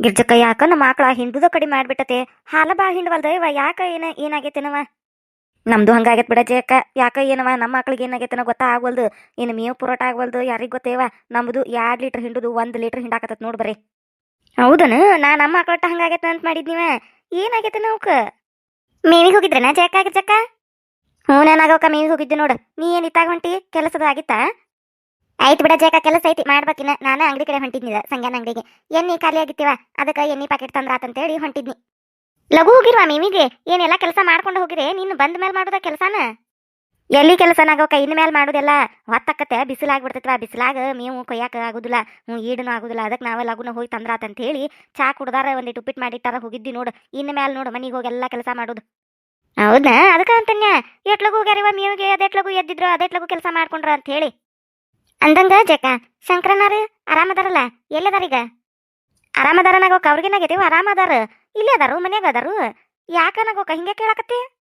ಗಿರ್ಜಕ್ಕ ಯಾಕ ನಮ್ಮ ಆಕಳ ಹಿಂಡುದ ಕಡಿಮೆ ಮಾಡ್ಬಿಟ್ಟತೆ ಹಾಲ ಬಾ ಹಿಂಡ್ವಲ್ದ ಇವ ಯಾಕ ಏನ ಏನಾಗೈತೆನವ ನಮ್ದು ಹಂಗಾಗೈತ್ ಬಿಡ ಜಯಕ್ಕ ಯಾಕ ಏನವ ನಮ್ಮ ಮಕ್ಳಿಗೆ ಗೊತ್ತಾ ಗೊತ್ತಾಗವಲ್ದು. ಏನು ಮೇವು ಪುರೋಟ ಆಗವಲ್ದು, ಯಾರಿಗೆ ಗೊತ್ತೇವ ನಮ್ದು ಎರಡು ಲೀಟ್ರ್ ಹಿಂಡುದು ಒಂದು ಲೀಟ್ರ್ ಹಿಂಡಾಕತ್ತತ್ ನೋಡ್ ಬರ್ರಿ ಹೌದನ? ನಾ ನಮ್ಮ ಮಕ್ಳಟ್ಟ ಹಂಗಾಗೈತೆ ಅಂತ ಮಾಡಿದ್ ನೀವ ಏನಾಗೈತೆ ನೌಕ ಮೇವಿಗೆ ಹೋಗಿದ್ರೆನಾ ಜಯಕ್ಕ, ಗಿರ್ಜಕ್ಕ? ಹ್ಞೂ ನಾನಾಗವಕ್ಕ ಮೇವಿಗೆ ಹೋಗಿದ್ದೆ ನೋಡು. ನೀ ಏನ್ ಇತ್ತಾಗ ಹೊಂಟಿ? ಕೆಲಸದ ಆಗಿತ್ತಾ? ಆಯ್ತು ಬಿಡ ಜಾಕ ಕೆಲಸ ಐತಿ ಮಾಡ್ಬೇಕಿನ ನಾನು ಅಂಗಡಿ ಕಡೆ ಹೊಂಟಿದ್ನಿದ ಸಂಗ್ಯಾನ ಅಂಗಡಿಗೆ. ಎಣ್ಣೆ ಖಾಲಿ ಆಗಿತ್ತಿವ, ಅದಕ್ಕೆ ಎಣ್ಣೆ ಪ್ಯಾಕೆಟ್ ತಂದ್ರಾತಂತೇಳಿ ಹೊಂಟಿದ್ನಿ. ಲಘು ಹೋಗಿರುವ ಮೇಮಿಗೆ? ಏನೆಲ್ಲ ಕೆಲಸ ಮಾಡ್ಕೊಂಡು ಹೋಗಿರಿ ನೀನು ಬಂದ ಮೇಲೆ ಮಾಡೋದ ಕೆಲಸನ? ಎಲ್ಲಿ ಕೆಲಸನಾಗವಕ್ಕ ಇನ್ ಮೇಲೆ ಮಾಡೋದೆಲ್ಲ ಹೊತ್ತಕ್ಕತ್ತೆ ಬಿಸಿಲಾಗ್ಬಿಡ್ತೈತ್ವಾ, ಬಿಸಿಲಾಗ ಮೇವು ಕೊಯ್ಯಾಕ ಆಗುದಿಲ್ಲ ಹ್ಞೂ ಈಡನು ಆಗುದಿಲ್ಲ. ಅದಕ್ಕೆ ನಾವು ಲಗುನ ಹೋಗಿ ತಂದ್ರಾತಂತ ಹೇಳಿ ಚಾ ಕುಡ್ದಾರ ಒಂದಿಟ್ಟು ಉಪ್ಪಿಟ್ಟು ಮಾಡಿಟ್ಟಾರ ಹೋಗಿದ್ದಿ ನೋಡು. ಇನ್ ಮೇಲೆ ನೋಡು, ಮನೆಗೆ ಹೋಗಿ ಎಲ್ಲ ಕೆಲಸ ಮಾಡೋದು. ಹೌದಾ ಅದಕ್ಕ ಅಂತನ್ಯ? ಎಟ್ಲಗು ಹೋಗ್ಯಾರಿವ ಮೇವಿಗೆ ಅದೆಟ್ಲಗು ಎದ್ದಿದ್ರು ಅದೆಟ್ಲಗು ಕೆಲಸ ಮಾಡ್ಕೊಂಡ್ರ ಅಂತ ಹೇಳಿ ಅಂದಂಗ ಜಕ್ಕ ಶಂಕರನಾರು ಆರಾಮದಾರಲ್ಲ? ಎಲ್ಲದಾರೀಗ ಆರಾಮದಾರನಾಗೋಕ ಅವ್ರಿಗೇನಾಗೈತಿವ ಆರಾಮದಾರ. ಇಲ್ಲೇ ಅದಾರು, ಮನ್ಯಾಗ ಅದಾರು. ಯಾಕನಾಗೋಕ? ಹಿಂಗೆ ಕೇಳಕತ್ತಿ?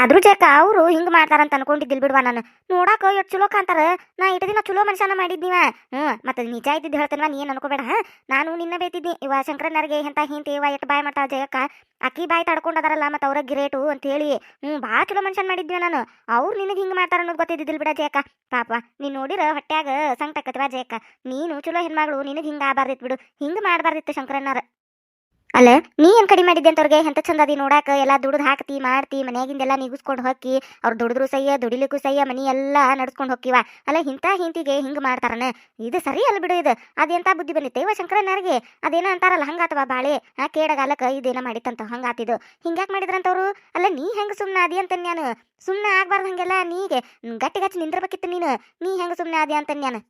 ಆದ್ರೂ ಚೆಕ್ಕ ಅವರು ಹಿಂಗ್ ಮಾಡ್ತಾರಂತ ಅನ್ಕೊಂಡಿದ್ದಿಲ್ ಬಿಡ್ವಾ ನಾನು. ನೋಡಾಕ ಎಷ್ಟು ಚಲೋ ಕಾಂತಾರ ನಾ ಇಟ ದಿನ ಚಲೋ ಮನುಷ್ಯನ ಮಾಡಿದ್ನಿವ. ಹ್ಮ್ ಮತ್ತೆ ನಿಜ ಇದ್ದಿದ್ದು ಹೇಳ್ತೇನೆ ನೀ ಏನ್ ಅನ್ಕೋಬೇಡ, ಹಾ? ನಾನು ನಿನ್ನ ಬೇತಿದ್ನಿ. ಇವ ಶಂಕರನರ್ಗೆ ಎಂತ ಹಿಂತಿ ಇವ ಎಟ್ ಬಾಯ್ ಮಾಡ್ತಾ ಜಯಕ್ಕ ಅಕ್ಕಿ ಬಾಯಿ ತಡ್ಕೊಂಡದಾರಲ್ಲ, ಮತ್ತೆ ಅವ್ರ ಗಿರೇಟು ಅಂತ ಹೇಳಿ. ಹ್ಮ್ ಭಾಳ ಚಲೋ ಮನುಷ್ಯನ್ ಮಾಡಿದ್ವಿ ನಾನು. ಅವ್ರು ನಿನಗೆ ಹಿಂಗೆ ಮಾಡ್ತಾರ ಅನ್ನೋದು ಗೊತ್ತಿದ್ದಿಲ್ ಬಿಡ ಜಯಕ್ಕ ಪಾಪ, ನೀನು ನೋಡಿರ ಹೊಟ್ಯಾಗ ಸಂಕಟಕ್ಕತ್ವಾ ಜಯಕ್ಕ ನೀನು ಚಲೋ ಹೆಣ್ಮಗಳು, ನಿನಗೆ ಹಿಂಗೆ ಆಗಬಾರ್ದಿತ್ತು ಬಿಡು. ಹಿಂಗೆ ಮಾಡಬಾರ್ದಿತ್ತು ಶಂಕರಣ್ಣರ. ಅಲ್ಲ, ನೀ ಏನ್ ಕಡಿಮೆ ಮಾಡಿದ್ದೆ ಅಂತವ್ರಿಗೆ? ಎಂತ ಚಂದ ಅದಿ ನೋಡಾಕ? ಎಲ್ಲ ದುಡ್ದು ಹಾಕ್ತಿ, ಮಾಡ್ತಿ, ಮನ್ಯಾಗಿಂದೆಲ್ಲ ನೀಗಿಸ್ಕೊಂಡು ಹೋಗಿ ಅವ್ರು ದುಡಿದ್ರು ಸಯ್ಯ ದುಡಿಲಿಕ್ಕೂ ಸಯ್ಯ ಮನಿ ಎಲ್ಲ ನಡ್ಸ್ಕೊಂಡು ಹೋಕಿವ ಅಲ್ಲ ಇಂಥ ಹಿಂತಿಗೆ ಹಿಂಗ್ ಮಾಡ್ತಾರನ? ಇದು ಸರಿ ಅಲ್ಲ ಬಿಡು ಇದು. ಅದೆಂತ ಬುದ್ಧಿ ಬಂದಿತ್ತೆ ಇವ ಶಂಕರಣ್ಣರಿಗೆ? ಅದೇನ ಅಂತಾರಲ್ಲ, ಹಂಗಾತವ ಬಾಳೆ. ಆ ಕೇಡಗಾಲಕ್ಕ ಇದೇನ ಮಾಡಿತ್ತಂತ, ಹಂಗಾತಿದು. ಹಿಂಗ್ಯಾಕ್ ಮಾಡಿದ್ರಂತವ್ರು? ಅಲ್ಲ, ನೀ ಹೆಂಗ್ ಸುಮ್ನ ಅದಿ ಅಂತ ನಾನು ಸುಮ್ನ ಆಗ್ಬಾರ್ದು ಹಂಗೆಲ್ಲ, ನೀಗೆ. ಗಟ್ಟಿಗಚ್ಚಿ ನಿಂದಿರ್ಬೇಕಿತ್ತು ನೀನು. ನೀ ಹೆಂಗ್ ಸುಮ್ನೆ ಅದಿ ಅಂತ ನಾನು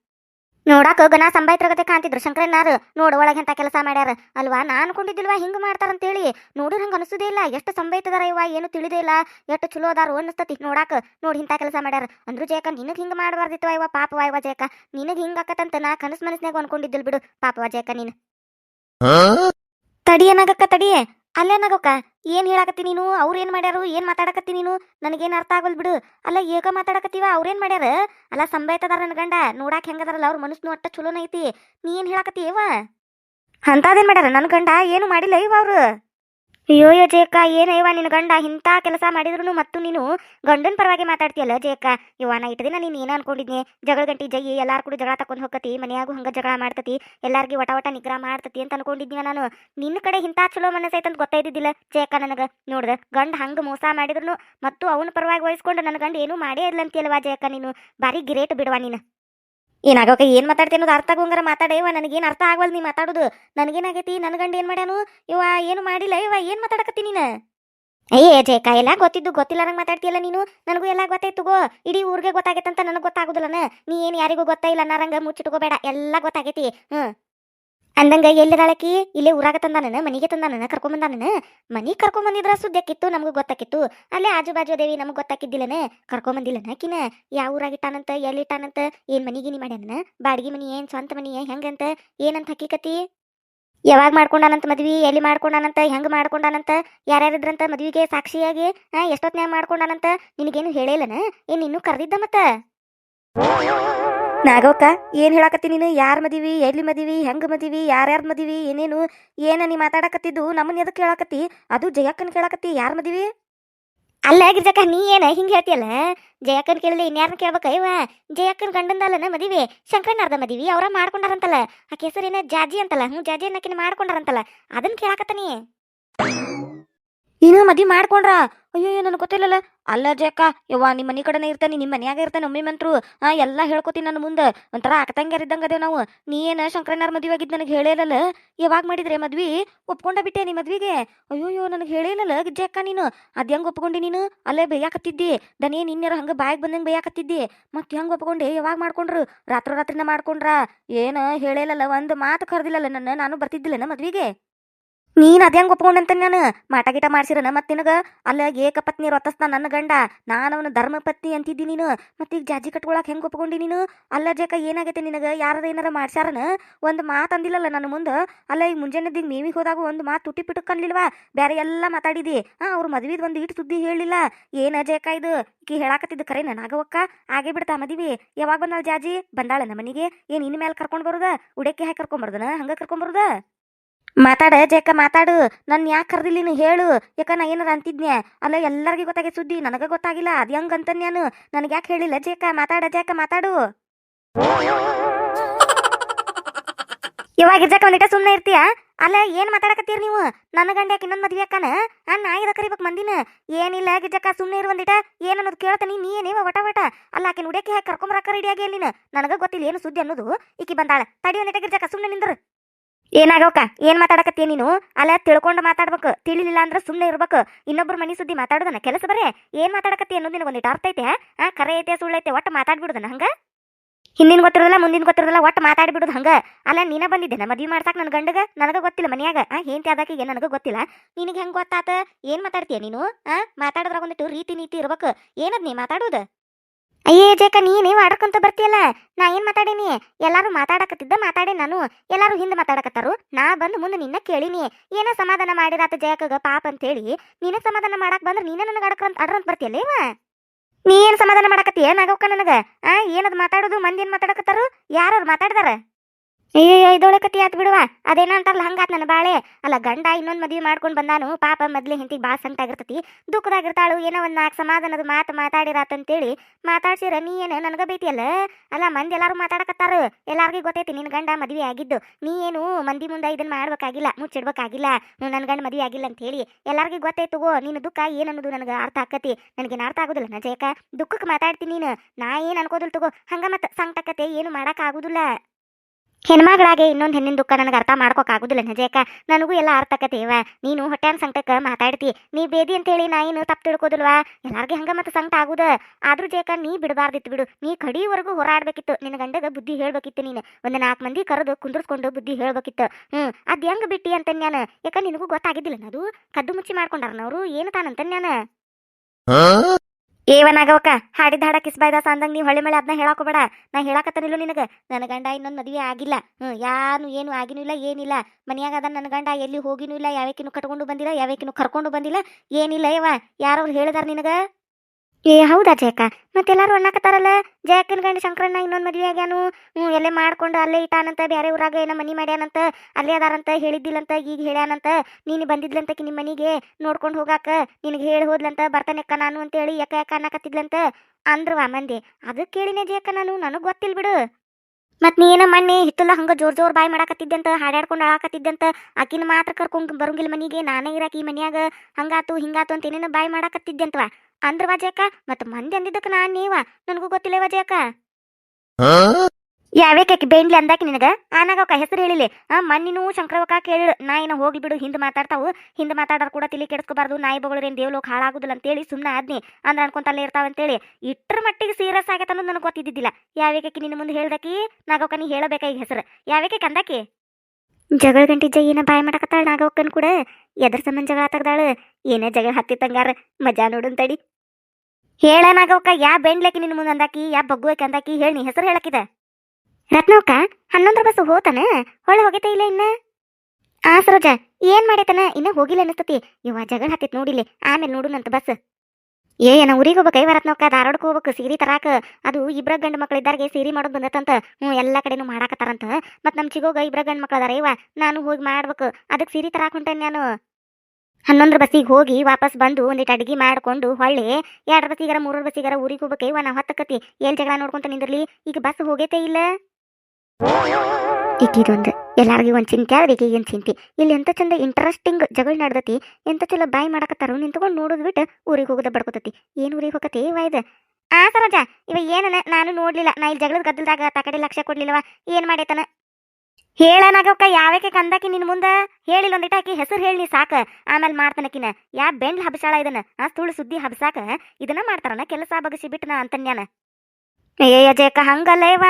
ನೋಡಾಕ ಗನ ಸಂಬಾಯ್ತ್ರಗತೆ ಕಾಂತಿದ್ರು ಶಂಕರಣ್ಣಾರು ನೋಡು ಒಳಗೆಂತ ಕೆಲಸ ಮಾಡ್ಯಾರ. ಅಲ್ವಾ? ನಾನು ಅನ್ಕೊಂಡಿದ್ದಿಲ್ವಾ ಹಿಂಗ್ ಮಾಡ್ತಾರಂತೇಳಿ. ನೋಡಿರ ಹಂಗ ಅನಿಸುದೇ ಇಲ್ಲ. ಎಷ್ಟು ಸಂಬೈತದಾರ ಇವ ಏನು ತಿಳಿದೇ ಇಲ್ಲ. ಎಷ್ಟು ಚಲೋ ಅದಾರು ಅನ್ನಿಸ್ತತಿ ನೋಡಾಕ. ನೋಡಿ ಇಂಥ ಕೆಲಸ ಮಾಡ್ಯಾರ. ಅಂದ್ರು ಜಯಕ ನಿನಗ್ ಹಿಂಗ ಮಾಡಬಾರ್ದಿತ್ತು ಇವ ಪಾಪವ ಇವ ಜೇಕ ನಿನಗ್ ಹಿಂಗ ಆಕತ್ತಂತ ನಾ ಕನಸ್ ಮನಸ್ನಾಗ ಅನ್ಕೊಂಡಿದ್ದಿಲ್ ಬಿಡು ಪಾಪವ ಜಯಕ ನೀನು. ತಡಿ ಏನಾಗಕ್ಕ ತಡಿ ನಗೋಕ, ಏನ್ ಹೇಳಾಕತ್ತಿ ನೀನು? ಅವ್ರು ಏನ್ ಮಾಡ್ಯಾರು? ಏನ್ ಮಾತಾಡಕತ್ತಿ ನೀನು? ನನಗೇನು ಅರ್ಥ ಆಗಲ್ ಬಿಡು. ಅಲ್ಲ, ಏಕ ಮಾತಾಡಕತ್ತೀವ? ಅವ್ರೇನ್ ಮಾಡ್ಯಾರ? ಅಲ್ಲ, ಸಂಬಾಯ್ತದಾರ ನನ್ನ ಗಂಡ. ನೋಡಾಕ್ ಹೆಂಗದಾರಲ್ಲ ಅವ್ರ ಮನಸ್ನು ಅಟ್ಟ ಚಲೋನ ಐತಿ ನೀ ಏನು ಹೇಳಾಕತ್ತಿ ಇವ ಅಂತದೇನ್ ಮಾಡ್ಯಾರ ನನ್ನ ಗಂಡ? ಏನು ಮಾಡಿಲ್ಲ, ಇವ ಅವ್ರು? ಅಯ್ಯೋ ಜೇಕ ಏನಯ್ಯವ ನಿನ್ನ ಗಂಡ ಇಂಥ ಕೆಲಸ ಮಾಡಿದ್ರು ಮತ್ತು ನೀನು ಗಂಡನ ಪರವಾಗಿ ಮಾತಾಡ್ತೀಯಲ್ಲ ಜೇಕ ಇವ ನಾ ಇಟ್ಟು ದಿನ ನೀನು ಏನು ಅನ್ಕೊಂಡಿದ್ನಿ? ಜಗಳ ಗಂಟಿ ಜೈ, ಎಲ್ಲಾರು ಕೂಡ ಜಗಳ ತಕೊಂಡ್ ಹೋಗತಿ ಮನೆಯಾಗೂ ಹಂಗೆ ಜಗಳ ಮಾಡ್ತತಿ, ಎಲ್ಲಾರ್ಗಿ ವಟ ವಟ ನಿಗ್ರಹ ಮಾಡ್ತತಿ ಅಂತ ಅನ್ಕೊಂಡಿದ್ನಿ ನಾನು. ನಿನ್ನ ಕಡೆ ಇಂಥ ಚಲೋ ಮನಸ್ಸೈತಂತ ಗೊತ್ತೈದಿದ್ದಿಲ್ಲ ಜೇಕ ನನಗೆ? ನೋಡ್ದ, ಗಂಡ ಹಂಗೆ ಮೋಸ ಮಾಡಿದ್ರು ಮತ್ತು ಅವನ ಪರವಾಗಿ ವಹಿಸ್ಕೊಂಡು ನನ್ನ ಗಂಡ ಏನೂ ಮಾಡೇ ಇಲ್ಲ ಅಂತೀಯಲ್ವಾ ಜಯಕ್ಕ ನೀನು? ಭಾರಿ ಗಿರೇಟ್ ಬಿಡವಾ ನೀನು. ಏನಾಗೋಕೆ ಏನ್ ಮಾತಾಡ್ತೀನಿ ಅರ್ಥ ಆಗೋಂಗಾರ ಮಾತಾಡೇವ ನನಗೇನು ಅರ್ಥ ಆಗವಲ್ ನೀ ಮಾತಾಡೋದು. ನನಗೇನಾಗೈತಿ? ನನ್ನ ಗಂಡ ಏನ್ ಮಾಡ್ಯಾನು? ಇವ ಏನು ಮಾಡಿಲ್ಲ. ಇವ ಏನ್ ಮಾತಾಡಕತ್ತೀನಿ ನೀನು? ಅಯ್ಯ ಜೇಕ ಎಲ್ಲ ಗೊತ್ತಿದ್ದು. ಗೊತ್ತಿಲ್ಲಾರಂಗೆ ಮಾತಾಡ್ತೀಯಲ್ಲ ನೀನು? ನನಗೂ ಎಲ್ಲ ಗೊತ್ತಾಯ್ತು ಗೋ ಇಡೀ ಊರಿಗೆ ಗೊತ್ತಾಗೈತಂತ ನನಗೆ ಗೊತ್ತಾಗೋದಿಲ್ಲನ? ನೀ ಏನು ಯಾರಿಗೂ ಗೊತ್ತಾಯಿಲ್ಲ ನಾರಂಗ ಮುಚ್ಚಿಟ್ಕೋಬೇಡ. ಎಲ್ಲ ಗೊತ್ತಾಗೈತಿ. ಹ್ಮ್. ಅಂದಂಗ ಎಲ್ಲಿದಾಳಕಿ ಇಲ್ಲೇ ಊರಾಗ ತಂದಾನನ, ಮನಿಗೆ ತಂದಾನನ ಕರ್ಕೊಂಬಂದಾನನ ಬಂದಿದ್ರ ಕರ್ಕೊಂಬಂದಿದ್ರ ಸುದ್ಯಕ್ಕಿತ್ತು ನಮಗೂ ಗೊತ್ತಾಕಿತ್ತು. ಅಲ್ಲೇ ಆಜು ಬಾಜು ದೇವಿ ನಮಗ್ ಗೊತ್ತಾಕಿದ್ದಿಲ್ಲನ? ಕರ್ಕೊಂಬಂದಿಲ್ಲನ ಆಕಿನ? ಯಾವ ಊರಾಗಿಟ್ಟಾನಂತ ಎಲ್ಲಿಟ್ಟಾನಂತ ಏನ್ ಮನಿಗಿನಿ ಮಾಡ್ಯಾನ ಬಾಡಿಗೆ ಮನಿ ಏನ್, ಸ್ವಂತ ಮನಿ ಹೆಂಗಂತ ಏನಂತ ಹಕ್ಕಿಕತಿ ಯಾವಾಗ ಮಾಡ್ಕೊಂಡಾನಂತ ಮದ್ವಿ? ಎಲ್ಲಿ ಮಾಡ್ಕೊಂಡಾನಂತ? ಹೆಂಗ್ ಮಾಡ್ಕೊಂಡಾನಂತ? ಯಾರ್ಯಾರಿದ್ರಂತ ಮದ್ವಿಗೆ ಸಾಕ್ಷಿಯಾಗಿ? ಎಷ್ಟೊತ್ನ್ಯಾಗ ಮಾಡ್ಕೊಂಡಾನಂತ? ನಿನಗೇನು ಹೇಳಿಲ್ಲನ ಏನ್ ಇನ್ನೂ ಕರೆದಿದ್ದ ಮತ್ತ? ನಾಗವಕ್ಕ ಏನ್ ಹೇಳಾಕತ್ತಿ ನೀನು? ಯಾರ ಮದಿವಿ? ಎಲ್ಲಿ ಮದಿವಿ? ಹೆಂಗ್ ಮದಿವಿ? ಯಾರ್ಯಾರ ಮದಿವಿ? ಏನೇನು? ಏನ ನೀ ಮಾತಾಡಕತ್ತಿದ್ದು? ನಮ್ಮನ್ನ ಎದಕ್ಕೆ ಹೇಳಾಕತ್ತಿ? ಅದು ಜಯಕ್ಕನ್ ಕೇಳಾಕತ್ತಿ, ಯಾರ ಮದಿವಿ? ಅಲ್ಲ ಗಿರ್ಜಕ್ಕ, ನೀ ಏನ ಹಿಂಗ್ ಹೇಳ್ತಿಯಲ್ಲ? ಜಯಕ್ಕನ್ ಕೇಳಲಿ ಇನ್ಯಾರನ್ನ ಕೇಳ್ಬೇಕ? ಇವ ಜಯಕ್ಕನ್ ಗಂಡಂದಲ್ಲನ ಮದಿವಿ? ಶಂಕರಣ್ಣರ್ದ ಮದಿವಿ? ಅವ್ರ ಮಾಡ್ಕೊಂಡಾರಂತಲ್ಲ? ಆ ಹೆಸರೇನ ಜಾಜಿ ಅಂತಲ್ಲ? ಹ್ಞೂ ಜಾಜಿ ಅನ್ನಕಿನ ಮಾಡ್ಕೊಂಡಾರಂತಲ್ಲ? ಅದನ್ನ ಕೇಳಾಕತ್ತಾನಿ ನೀನು ಮದ್ವೆ ಮಾಡ್ಕೊಂಡ್ರ? ಅಯ್ಯೋ ನನಗೆ ಗೊತ್ತಿಲ್ಲಲ್ಲ. ಅಲ್ಲ ಜಕ್ಕ ಯವ್ವ ನಿಮ್ಮ ಮನೆ ಕಡೆನೇ ಇರ್ತಾನೆ ನಿಮ್ಮ ಮನ್ಯಾಗ ಇರ್ತಾನೆ ಒಮ್ಮೆ ಮಂತ್ರು. ಆ, ಎಲ್ಲ ಹೇಳ್ಕೊತೀನಿ ನನ್ನ ಮುಂದೆ. ಒಂಥರ ಅಕ್ಕತಂಗ್ಯಾರ ಇದ್ದಂಗೆ ಅದೇವ್ ನಾವು. ನೀ ಏನ ಶಂಕರನಾರ ಮದುವೆ ಆಗಿದ್ದು ನನಗೆ ಹೇಳಿಲ್ಲಲ್ಲ ಯಾವಾಗ ಮಾಡಿದ್ರೆ ಮದ್ವಿ? ಒಪ್ಕೊಂಡ ಬಿಟ್ಟೆ ನೀ ಮದ್ವಿಗೆ? ಅಯ್ಯೋಯ್ಯೋ ನನಗೆ ಹೇಳಿಲ್ಲಲ್ಲ ಜಕ್ಕ ನೀನು. ಅದು ಹೆಂಗೆ ಒಪ್ಕೊಂಡಿ ನೀನು? ಅಲ್ಲೇ ಬೇಯಾಕತ್ತಿದ್ದಿ. ದನೇ ನಿನ್ನೆರ ಹಂಗ ಬಾಯಿಗೆ ಬಂದಂಗೆ ಬೇಯಾಕತ್ತಿದ್ದಿ. ಮತ್ತೆ ಹೆಂಗೆ ಒಪ್ಕೊಂಡೆ? ಯಾವಾಗ ಮಾಡ್ಕೊಂಡ್ರು? ರಾತ್ರೋ ರಾತ್ರಿನ ಮಾಡ್ಕೊಂಡ್ರ? ಏನ ಹೇಳಿಲ್ಲಲ್ಲ ಒಂದು ಮಾತು ಕರೆದಿಲ್ಲಲ್ಲ ನನ್ನ. ನಾನು ಬರ್ತಿದ್ದಿಲ್ಲನ ಮದ್ವಿಗೆ? ನೀನ್ ಅದ್ಯಾಂಗ್ ಹೆಂಗ್ ಒಪ್ಕೊಂಡಂತ ನಾನು ಮಾಟ ಗಿಟ ಮಾಡ್ಸಿರನ? ಮತ್ ನಿನಗ ಅಲ್ಲ ಏಕಪತ್ನಿ ರೊತ್ತಸ್ತ ನನ್ನ ಗಂಡ. ನಾನು ಅವನ ಧರ್ಮ ಪತ್ನಿ ಅಂತಿದ್ದಿ ನೀನು. ಮತ್ತೆ ಈಗ ಜಾಜಿ ಕಟ್ಕೊಳಕ್ ಹೆಂಗ್ ಒಪ್ಕೊಂಡಿ ನೀನು? ಅಲ್ಲ ಜೇಕ ಏನಾಗೈತೆ ನಿನಗ? ಯಾರದ ಏನಾರ ಮಾಡ್ಸ್ಯಾರನ? ಒಂದ್ ಮಾತು ಅಂದಿಲ್ಲಲ್ಲ ನನ್ನ ಮುಂದೆ? ಅಲ್ಲ ಈಗ ಮುಂಜಾನೆದಿಗ್ ಮೇವಿಗೆ ಹೋದಾಗ ಒಂದು ಮಾತು ತುಟಿ ಪಿಟಕ್ ಅನ್ಲಿಲ್ವಾ? ಬೇರೆ ಎಲ್ಲ ಮಾತಾಡಿದಿ. ಹಾ ಅವ್ರ ಮದ್ವಿದ್ ಒಂದು ಇಟ್ ಸುದ್ದಿ ಹೇಳಿಲ್ಲ ಏನ ಜೇಕ ಇದು? ಕಿ ಹೇಳಾಕತ್ತಿದ್ದು ಖರೆ ನಾಗವಕ್ಕ ಆಗೇ ಬಿಡ್ತಾ ಮದುವೆ. ಯಾವಾಗ ಬಂದಾಳ ಜಾಜಿ? ಬಂದಾಳ ನಮ್ಮ ಮನೆಗೆ. ಏನ್ ಇನ್ ಮೇಲೆ ಕರ್ಕೊಂಡ್ ಬರುದ? ಉಡಕ್ಕೆ ಹಾಕಿ ಹಂಗ ಕರ್ಕೊಂಡ್ ಬರುದ? ಮಾತಾಡ ಜೇಕ, ಮಾತಾಡು. ನನ್ನ ಯಾಕೆ ಕರ್ದಿಲ್ಲ ನೀನು ಹೇಳು. ಯಾಕ ನಾ ಏನಾರ ಅಂತಿದ್ನ್ಯಾ? ಅಲ್ಲ, ಎಲ್ಲರಿಗೂ ಗೊತ್ತಾಗೆ ಸುದ್ದಿ. ನನಗೆ ಗೊತ್ತಾಗಿಲ್ಲ. ಅದು ಹೆಂಗ್ ಅಂತ ನಾನು? ನನಗೆ ಯಾಕೆ ಹೇಳಿಲ್ಲ ಜೇಕ? ಮಾತಾಡ ಜೇಕ, ಮಾತಾಡು. ಇವಾಗ ಇರ್ಜಾಕ ಒಂದಿಟ ಸುಮ್ಮನೆ ಇರ್ತೀಯ? ಅಲ್ಲ, ಏನ್ ಮಾತಾಡಕತ್ತೀರಿ ನೀವು? ನನ್ನ ಗಂಡ ಯಾಕೆ ಇನ್ನೊಂದು ಮದ್ವೆ ಅಕ್ಕನ ಆ ನಾಯಿದ ಕರಿಬೇಕು ಮಂದಿನ? ಏನಿಲ್ಲ ಗಿಜ್ಜಕ್ಕ ಸುಮ್ಮನೆ ಇರು ಒಂದಿಟ. ಏನ್ ಅನ್ನೋದು ಕೇಳ್ತಾನಿ, ನೀ ಏನೇವ ವಟ ವಟ. ಅಲ್ಲ ಆಕೆ ಉಡಕ್ಕೆ ಹಾಕಿ ಕರ್ಕೊಂಬರಕ್ಕ ರೆಡಿ ಆಗಿ ನೀನು? ನನಗೆ ಗೊತ್ತಿಲ್ಲ ಏನು ಸುದ್ದಿ ಅನ್ನೋದು. ಈಕಿ ಬಂದಾಳ. ತಡಿ ಒಂದಿಟ ಗಿರ್ಜಕ್ಕ ಸುಮ್ಮನೆ ನಿಂದ್ರು. ಏನಾಗವಕ್ಕ ಏನ್ ಮಾತಾಡಕತ್ತೀಯ ನೀನು? ಅಲ್ಲ, ತಿಳ್ಕೊಂಡು ಮಾತಾಡ್ಬೇಕು. ತಿಳಿಲಿಲ್ಲ ಅಂದ್ರೆ ಸುಮ್ಮನೆ ಇರ್ಬೇಕು. ಇನ್ನೊಬ್ರು ಮನಿ ಸುದ್ದಿ ಮಾತಾಡೋದನ್ನ ಕೆಲಸ ಬರೇ ಏನ್ ಮಾತಾಡಕತ್ತಿ ಅನ್ನೋದು ನಿನಗೆ ಒಂದಿಟ್ಟು ಅರ್ಥ ಐತೆ ಆ ಕರೆ ಐತೆ ಸುಳ್ಳೈತೆ ಒಟ್ಟು ಮಾತಾಡ್ಬಿಡುದನ ಹಂಗ? ಹಿಂದಿನ ಗೊತ್ತಿರೋದಿಲ್ಲ, ಮುಂದಿನ ಗೊತ್ತಿರೋದಿಲ್ಲ, ಒಟ್ಟು ಮಾತಾಡ್ಬಿಡುದು ಹಂಗ? ಅಲ್ಲ, ನೀನ ಬಂದಿದ್ದೆ ಮದ್ವೆ ಮಾಡ್ಸಾಕ ನನ್ನ ಗಂಡಗ? ನನಗ ಗೊತ್ತಿಲ್ಲ ಮನ್ಯಾಗ. ಆ ಹೇಂತಿ ಆದಾಕಿಗೆ ನನಗ ಗೊತ್ತಿಲ್ಲ. ನಿನಗೆ ಹೆಂಗೆ ಗೊತ್ತಾತ? ಏನ್ ಮಾತಾಡ್ತೀಯ ನೀನು? ಆ, ಮಾತಾಡೋದ್ರಾಗ ಒಂದಿಟ್ಟು ರೀತಿ ನೀತಿ ಇರ್ಬೇಕು. ಏನದ್ ನೀ ಮಾತಾಡೋದು? ಅಯ್ಯೇ ಜೇಕ ನೀನೇ ಆಡ್ಕೊಂತ ಬರ್ತೀಯಲ್ಲ? ನಾ ಏನ್ ಮಾತಾಡೀನಿ? ಎಲ್ಲರೂ ಮಾತಾಡಕತ್ತಿದ್ದ ಮಾತಾಡೇ ನಾನು. ಎಲ್ಲಾರು ಹಿಂದೆ ಮಾತಾಡಕತ್ತಾರು. ನಾ ಬಂದು ಮುಂದೆ ನಿನ್ನ ಕೇಳಿನಿ. ಏನ ಸಮಾಧಾನ ಮಾಡಿರಾತ ಜಯಕಗ ಪಾಪ ಅಂತ ಹೇಳಿ ನೀನ ಸಮಾಧಾನ ಮಾಡಕ್ ಬಂದ್ರೆ ನೀನ ನನಗೆ ಅಡಕಂತ ಅಡ್ರಂತ ಬರ್ತೀಯಲ್ಲೇವ ನೀ ಏನ್ ಸಮಾಧಾನ ಮಾಡಕತ್ತೀಯ ನಗವ್ಕ ನನಗ? ಆ, ಏನದ್ ಮಾತಾಡೋದು? ಮಂದಿ ಏನ್ ಮಾತಾಡಕತ್ತಾರು? ಯಾರು ಮಾತಾಡ್ದಾರ? ಅಯ್ಯೋ ಇದೊಳಕತಿ ಆತ್ ಬಿಡುವ. ಅದೇನೋ ಹಂಗಾತ್ ನನ್ನ ಬಾಳೆ. ಅಲ್ಲ, ಗಂಡ ಇನ್ನೊಂದ್ ಮದ್ವಿ ಮಾಡ್ಕೊಂಡ್ ಬಂದಾನು. ಪಾಪ ಮೊದ್ಲೇ ಭಾಳ ಸಂಕ್ಟ ಆಗಿರ್ತತಿ ದುಃಖದಾಗಿರ್ತಾಳು ಏನೋ ಒಂದ್ ನಾಲ್ಕು ಸಮಾಧಾನದ ಮಾತು ಮಾತಾಡಿರಾತಂತೇಳಿ ಮಾತಾಡ್ಸಿರ, ನೀ ಏನು ನನಗ ಬೈತಿಯಲ್ಲ ಅಲ್ಲ, ಮಂದಿ ಎಲ್ಲಾರು ಮಾತಾಡಕತ್ತಾರ. ಎಲ್ಲಾರ್ಗೂ ಗೊತ್ತೈತಿ, ನಿನ್ ಗಂಡ ಮದ್ವೆ ಆಗಿದ್ದು. ನೀ ಏನು ಮಂದಿ ಮುಂದೆ ಇದನ್ನ ಮಾಡ್ಬೇಕಾಗಿಲ್ಲ, ಮುಚ್ಚಿಡ್ಬೇಕಾಗಿಲ್ಲ. ನನ್ನ ಗಂಡ ಮದ್ವಿ ಆಗಿಲ್ಲ ಅಂತ ಹೇಳಿ ಎಲ್ಲಾರ್ಗೂ ಗೊತ್ತೈತುಗೋ ನಿನ್ನ ದುಃಖ ಏನನ್ನೋದು ನನಗೆ ಅರ್ಥ ಆಕತಿ. ನನಗೇನು ಅರ್ಥ ಆಗುದಿಲ್ಲ ನಜಯಕ ದುಃಖಕ್ಕೆ ಮಾತಾಡ್ತೀನಿ ನೀನು. ನಾ ಏನ್ ಅನ್ಕೋದಿಲ್ಲ ತಗೋ. ಹಂಗ ಮತ್ತೆ ಸಂಕಟಕತೆ ಏನು ಮಾಡಕ್ ಆಗುದಿಲ್ಲ. ಹೆಣ್ಮಗಳಾಗೆ ಇನ್ನೊಂದು ಹೆಣ್ಣಿನ ದುಃಖ ನನಗೆ ಅರ್ಥ ಮಾಡ್ಕೋಕ್ ಆಗುದಿಲ್ಲ ನಜಯಕ ನನಗೂ ಎಲ್ಲ ಅರ್ಥ ನೀನು ಹೊಟ್ಟೆನ್ ಸಂಕಟಕ್ಕೆ ಮಾತಾಡ್ತಿ. ನೀ ಬೇದಿ ಅಂತೇಳಿ ನಾ ಏನು ತಪ್ಪು ತಿಳ್ಕೋದಿಲ್ವಾ? ಎಲ್ಲಾರ್ಗೆ ಹಂಗ ಮತ್ತೆ ಸಂಕಟ ಆಗುದ? ಆದ್ರೂ ಜೇಕ ನೀ ಬಿಡಬಾರ್ದಿತ್ತು ಬಿಡು. ನೀ ಕಡಿವರೆಗೂ ಹೋರಾಡ್ಬೇಕಿತ್ತು. ನಿನ್ನ ಗಂಡಗ ಬುದ್ಧಿ ಹೇಳ್ಬೇಕಿತ್ತು ನೀನು. ಒಂದು ನಾಲ್ಕು ಮಂದಿ ಕರೆದು ಕುಂದ್ರಸ್ಕೊಂಡು ಬುದ್ಧಿ ಹೇಳ್ಬೇಕಿತ್ತು. ಹ್ಮ್, ಅದ್ ಹೆಂಗ್ ಬಿಟ್ಟಿ ಅಂತ ನಾನು ಯಾಕ ನಿನಗೂ ಗೊತ್ತಾಗಿದ್ದಿಲ್ಲ ಅದು? ಕದ್ದು ಮುಚ್ಚಿ ಮಾಡ್ಕೊಂಡಾರನವ್ರು ಏನು ತಾನಂತ ನಾನು ಏವನಾಗವಕ್ಕ? ಹಾಡಿದ ಹಾಡ ಕಿಸ್ಬಾಯ್ದಾಸ ಅಂದಂಗ ನೀವು ಹೊಳೆ ಮಳೆ ಅದನ್ನ ಹೇಳಾಕೋಬೇಡ. ನಾ ಹೇಳಾಕತ್ತನಿಲ್ಲ ನಿನಗ? ನನ್ನ ಗಂಡ ಇನ್ನೊಂದು ಮದುವೆ ಆಗಿಲ್ಲ. ಹ್ಞೂ ಯಾನು ಏನು ಆಗಿನೂ ಇಲ್ಲ, ಏನಿಲ್ಲ. ಮನೆಯಾಗ ಅದ ನನ್ನ ಗಂಡ, ಎಲ್ಲಿ ಹೋಗಿನೂ ಇಲ್ಲ, ಯಾವ್ಯಾಕಿನೂ ಕಟ್ಕೊಂಡು ಬಂದಿಲ್ಲ, ಯಾವ್ಯಾಕಿನೂ ಕರ್ಕೊಂಡು ಬಂದಿಲ್ಲ, ಏನಿಲ್ಲ ಯವ ಯಾರವ್ರು ಹೇಳಿದಾರ ನಿನಗ? ಏ, ಹೌದಾ ಜಯಕ ಮತ್ತೆಲ್ಲಾರು ಅಣ್ಣಾಕತ್ತಾರಲ್ಲ ಜಯಕ್ಕನ ಗಂಡ ಶಂಕರಣ್ಣ ಇನ್ನೊಂದು ಮದುವೆ ಆಗ್ಯಾನು. ಹ್ಞೂ ಎಲ್ಲೇ ಮಾಡ್ಕೊಂಡು ಅಲ್ಲೇ ಇಟ್ಟಾನಂತ ಬೇರೆ ಊರಾಗ ಏನೋ ಮನಿ ಮಾಡ್ಯಾನಂತ, ಅಲ್ಲೇ ಅದಾರಂತ, ಹೇಳಿದ್ದಿಲ್ಲಂತ, ಈಗ ಹೇಳ್ಯಾನಂತ, ನೀನು ಬಂದಿದ್ಲಂತ ನಿಮ್ಮ ಮನಿಗೆ, ನೋಡ್ಕೊಂಡು ಹೋಗಾಕ, ನಿನಗೆ ಹೇಳಿ ಹೋದ್ಲಂತ, ಬರ್ತಾನೆಕ್ಕ ನಾನು ಅಂತೇಳಿ ಯಾಕ ಯಾಕ ಅನ್ನಕತ್ತಿದ್ಲಂತ ಅಂದ್ರವಾ ಮಂದಿ. ಅದಕ್ಕೆ ಕೇಳಿನೇ ಜಯಕ್ಕ ನಾನು, ನನಗೆ ಗೊತ್ತಿಲ್ಲ ಬಿಡು. ಮತ್ ನೀನ ಮಣ್ಣೆ ಹಿತ್ತಲ್ಲ ಹಂಗ ಜೋರ್ ಜೋರ್ ಬಾಯ್ ಮಾಡಾಕತ್ತಿದ್ದಂತ, ಹಾಡ್ಯಾಡ್ಕೊಂಡು ಅಳಾಕತ್ತಿದ್ದಂತ, ಆಕಿನ ಮಾತ್ರ ಕರ್ಕೊಂಡು ಬರಂಗಿಲ್ಲ ಮನಿಗೆ, ನಾನೇ ಇರಾಕ ಈ ಮನ್ಯಾಗ, ಹಂಗಾತು ಹಿಂಗಾತು ಅಂತ ಏನೇನೋ ಬಾಯಿ ಮಾಡಾಕತ್ತಿದ್ದಂತವ. ಅಂದ್ರ ವಾಜಯಕ್ಕ ಮತ್ತ ಮಂದಿ ಅಂದಿದ್ದಕ್ಕ ನಾನ್ ನೀವ ನನಗೂ ಗೊತ್ತಿಲ್ಲ ವಾಜಯಕ್ಕ ಯಾವೇಕಿ ಬೇಂಡ್ಲಿ ಅಂದಾಕಿ ನಿನಗ? ಆನಾಗವಕ ಹೆಸರು ಹೇಳಿಲಿ. ಆ ಮಣ್ಣಿನೂ ಶಂಕರವಕ್ಕ ಕೇಳಿ ನಾ ಏನ ಹೋಗಿ ಬಿಡು ಹಿಂದ್ ಮಾತಾಡ್ತಾವು. ಹಿಂದ್ ಮಾತಾಡೋರ್ ಕೂಡ ತಿಳಿ ಕೆಡಿಸ್ಕೋಬಾರ್ದು. ನಾಯಿ ಬಗಳೇನ್ ದೇವ್ಲೋಕ್ ಹಾಳಾಗುದಿಲ್ಲ ಅಂತೇಳಿ ಸುಮ್ಮನೆ ಆದ್ನಿ. ಅಂದ್ರ ಅನ್ಕೊಂತಲ್ಲೇ ಇರ್ತಾವಂತೇಳಿ ಇಟ್ರ ಮಟ್ಟಿಗೆ ಸೀರಿಯಸ್ ಆಗೈತೆ ಅನ್ನೋದು ನನಗೆ ಗೊತ್ತಿದ್ದಿದ್ದಿಲ್ಲ. ಯಾವೇಕಿ ನಿನ್ನ ಮುಂದೆ ಹೇಳ್ದಾಕಿ? ನಾಗವಕ್ಕ ನೀ ಹೇಳಬೇಕಾ ಈಗ ಹೆಸರು. ಯಾವೇಕಿ ಅಂದಾಕಿ? ಜಗಳ ಗಂಟಿ ಏನ ಬಾಯ್ ಮಾಡಕತ್ತಾಳ ನಾಗವಕ್ಕನ್ ಕೂಡ. ಎದ್ರ ಸಂಬಂಧ ಜಗಳ ತೆಗ್ದಾಳ ಏನೇ ಜಗಳ ಹತ್ತಿತ್ತಂಗಾರ ಮಜಾ ನೋಡುನ್ ತಡಿ ಹೇಳ ನಾಗವಕ್ಕ ಯಾ ಬೆಂಡ್ಲಕಿ ನಿನ್ನ ಮುಂದೆ ಅಂದಾಕಿ, ಯಾ ಬಗ್ಗುವಕ್ಕೆ ಅಂದಾಕಿ ಹೇಳಿ ನೀ ಹೆಸರು ಹೇಳಕ್ಕಿದೆ ರತ್ನವಕ್ಕ ಹನ್ನೊಂದರ ಬಸ್ ಹೋತಾನ ಹೊಳೆ ಹೋಗೈತೆ ಇಲ್ಲ ಇನ್ನ? ಆ ಸರೋಜ, ಏನ್ ಮಾಡೈತನ? ಇನ್ನ ಹೋಗಿಲ್ಲ ಅನಿಸ್ತತಿ ಇವ ಜಗಳ ಹತ್ತಿತ್ ನೋಡಿಲಿ ಆಮೇಲೆ ನೋಡುನಂತ ಬಸ್. ಏ, ಏನ ಊರಿಗೆ ಹೋಗ್ಬೇಕು ಐವ ರತ್ನವಕ್ಕ ಧಾರವಾಡಕ್ಕೆ ಹೋಗ್ಬೇಕು, ಸೀರೆ ತರಾಕ. ಅದು ಇಬ್ರ ಗಂಡು ಮಕ್ಳು ಇದ್ದಾರಿಗೆ ಸೀರೆ ಮಾಡೋದು ಬಂದತಂತ ಹ್ಞೂ, ಎಲ್ಲ ಕಡೆನೂ ಮಾಡಾಕತ್ತಾರಂತ. ಮತ್ತೆ ನಮ್ಮ ಚಿಗೋಗ ಇಬ್ರ ಗಂಡು ಮಕ್ಳು ಅದಾರ ಇವ, ನಾನು ಹೋಗಿ ಮಾಡ್ಬೇಕು. ಅದಕ್ಕೆ ಸೀರೆ ತರಾಕ ಹೊಂಟೇನೆ ನಾನು. ಹನ್ನೊಂದರ ಬಸ್ಸಿಗೆ ಹೋಗಿ ವಾಪಸ್ ಬಂದು ಒಂದಿಟ್ಟು ಅಡಿಗೆ ಮಾಡ್ಕೊಂಡು ಹೊಳ್ಳಿ, ಎರಡು ಬಸ್ಸಿಗಾರ ಮೂರರ ಬಸ್ಸಿಗಾರ ಊರಿಗೆ ಹೋಗಕ್ಕೆ ಇವ ನಾ ಹೊತ್ತಕತಿ ಎಲ್ ಜಗಳ ನೋಡ್ಕೊಂತ ನಿಂದಿರ್ಲಿ? ಈಗ ಬಸ್ ಹೋಗೈತೆ ಇಲ್ಲ? ಈಕಿದೊಂದು ಎಲ್ಲಾರ್ಗಿ ಒಂದ್ ಚಿಂತೆ ಆದ್ರೆ ಈಗ ಏನ್ ಚಿಂತೆ. ಇಲ್ಲಿ ಎಂತ ಚಂದ ಇಂಟ್ರೆಸ್ಟಿಂಗ್ ಜಗಳ ನಡ್ದತಿ. ಎಂತ ಚಲೋ ಬಾಯ್ ಮಾಡಕತ್ತಾರ ನಿಂತ್ಕೊಂಡು ನೋಡೋದು ಬಿಟ್ಟು ಊರಿಗೆ ಹೋಗೋದ ಬಡ್ಕೊತತಿ. ಏನ್ ಊರಿಗೆ ಹೋಗತಿ ವಾಯ್ದ ಆ ಸರೋಜ, ಇವ ಏನನ? ನಾನು ನೋಡ್ಲಿಲ್ಲ. ನಾ ಇಲ್ಲಿ ಜಗಳದ ಗದ್ದಲ್ದಾಗ ತಕಡೆ ಲಕ್ಷ ಕೊಡ್ಲಿಲ್ಲವ. ಏನ್ ಮಾಡೈತನ? ಹೇಳನಾಗಕ್ಕ ಯಾವಕ್ಕೆ ಕಂದಾಕಿ ನಿನ್ ಮುಂದ? ಹೇಳಿಲ್ಲ ಒಂದಿಟ ಆಕಿ ಹೆಸರು ಹೇಳಿ ಸಾಕ. ಆಮೇಲೆ ಮಾಡ್ತಾನಕಿನ, ಯಾ ಬೆಂಡ್ಲ ಹಬ್ಸಾಳ ಇದನ್ನ? ಆ ಸುಳ್ಳು ಸುದ್ದಿ ಹಬ್ಸಾಕ? ಇದನ್ನ ಮಾಡ್ತಾರನ ಕೆಲಸ ಬಗಸಿ ಬಿಟ್ಟನ ಅಂತನ್ಯಾನ. ಅಯ್ಯಯ್ಯ ಅಜಯಕ್ಕ ಹಂಗಲ್ಲ ಇವ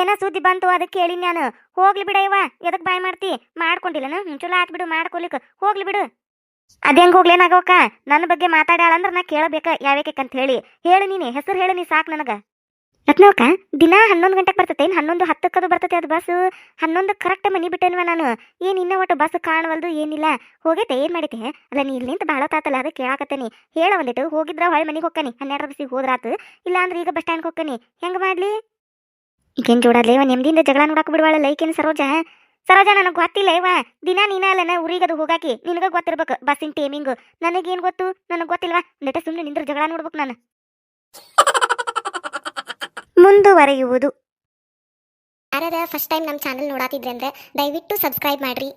ಏನ ಸುದ್ದಿ ಬಂತು ಅದಕ್ಕೆ ಕೇಳಿ ನಾನು ಹೋಗ್ಲಿ ಬಿಡ ಇವ ಎದಕ್ ಬಾಯ್ ಮಾಡ್ತಿ? ಮಾಡ್ಕೊಂಡಿಲ್ಲನ? ಚಲೋ ಆತ್ ಬಿಡು ಮಾಡ್ಕೊಲಿಕ್ ಹೋಗ್ಲಿ ಬಿಡು. ಅದೇಂಗ್ ಹೋಗ್ಲೇನಾಗವಕ್ಕ ನನ್ನ ಬಗ್ಗೆ ಮಾತಾಡ್ಯಾಳಂದ್ರ ನಾ ಕೇಳಬೇಕ ಯಾವಕ್ಕೆ ಅಂತ ಹೇಳಿ. ಹೇಳು ನೀನೆ, ಹೆಸರು ಹೇಳು ನೀ ಸಾಕ್ ನನಗ. ರತ್ನವಕ್ಕ ದಿನ ಹನ್ನೊಂದು ಗಂಟೆಗೆ ಬರ್ತತೆ ಏನು ಹನ್ನೊಂದು ಹತ್ತಕ್ಕದು ಬರ್ತೈತೆ ಅದು ಬಸ್. ಹನ್ನೊಂದು ಕರೆಕ್ಟ್ ಮನಿ ಬಿಟ್ಟೇನ್ವ ನಾನು. ಏನು ಇನ್ನೂ ಒಟ್ಟು ಬಸ್ ಕಾಣುವಲ್ದು, ಏನಿಲ್ಲ. ಹೋಗೈತೆ, ಏನು ಮಾಡೈತೆ? ಅಲ್ಲ, ನೀ ಇಲ್ಲಿಂತ ಭಾಳ ತಾತಲ್ಲ ಅದಕ್ಕೆ ಕೇಳಾಕತ್ತೇನಿ ಹೇಳ ಒಂದಿಟ್ಟು, ಹೋಗಿದ್ರೆ ಹೊಳೆ ಮನೆಗೆ ಹೋಗ್ಕನಿ. ಹನ್ನೆರಡು ಬಸ್ಸಿಗೆ ಹೋದ್ರಾತು ಇಲ್ಲ ಅಂದ್ರೆ ಈಗ ಬಸ್ ಸ್ಟ್ಯಾಂಡ್ಗೆ ಹೋಗ್ಕನಿ. ಹೆಂಗೆ ಮಾಡಲಿ? ಈಗೇನು ಇವ ನೆಮ್ಮದಿಯಿಂದ ಜಗಳ ನೋಡಕ್ಕೆ ಬಿಡುವಾಳಲ್ಲ, ಲೈಕಿನ ಸರೋಜ? ಸರೋಜ, ನನಗೆ ಗೊತ್ತಿಲ್ಲ, ಇವ. ದಿನ ನೀನ ಅಲ್ಲ ಊರಿಗೆ ಅದು ಹೋಗಾಕಿ. ನಿನಗೆ ಗೊತ್ತಿರ್ಬೇಕು, ಬಸ್ಸಿನ ಟೈಮಿಂಗು ನನಗೇನು ಗೊತ್ತು? ನನಗೆ ಗೊತ್ತಿಲ್ವಾ? ನೆಟ ಸುಮ್ಮನೆ ನಿಂದ್ರೆ ಜಗಳ ನೋಡ್ಬೇಕು ನಾನು. ಮುಂದುವರೆಯುವುದು. ಯಾರ್ಯಾರ ಫಸ್ಟ್ ಟೈಮ್ ನಮ್ಮ ಚಾನಲ್ ನೋಡಾತಿದ್ರೆ ಅಂದರೆ ದಯವಿಟ್ಟು ಸಬ್ಸ್ಕ್ರೈಬ್ ಮಾಡಿರಿ.